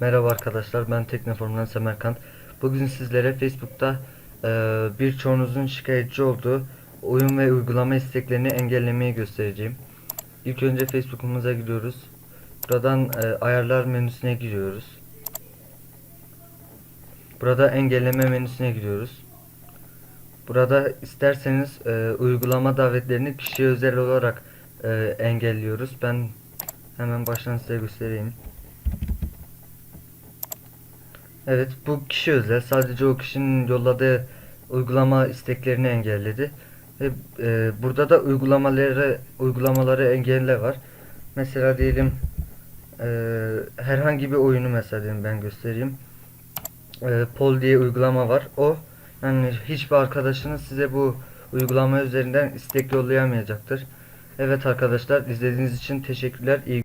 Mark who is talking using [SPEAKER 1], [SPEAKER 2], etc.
[SPEAKER 1] Merhaba arkadaşlar ben Teknoform'dan Semerkant. Bugün sizlere Facebook'ta e, birçoğunuzun şikayetçi olduğu oyun ve uygulama isteklerini engellemeyi göstereceğim. İlk önce Facebook'umuza gidiyoruz. Buradan e, ayarlar menüsüne giriyoruz. Burada engelleme menüsüne gidiyoruz. Burada isterseniz e, uygulama davetlerini kişiye özel olarak e, engelliyoruz. Ben hemen baştan size göstereyim. Evet bu kişi özel. Sadece o kişinin yolladığı uygulama isteklerini engelledi. Ve e, burada da uygulamaları uygulamaları engelle var. Mesela diyelim e, herhangi bir oyunu mesela diyelim ben göstereyim. E, Pol diye uygulama var. O yani hiçbir arkadaşınız size bu uygulama üzerinden istek yollayamayacaktır. Evet arkadaşlar izlediğiniz için teşekkürler. İyi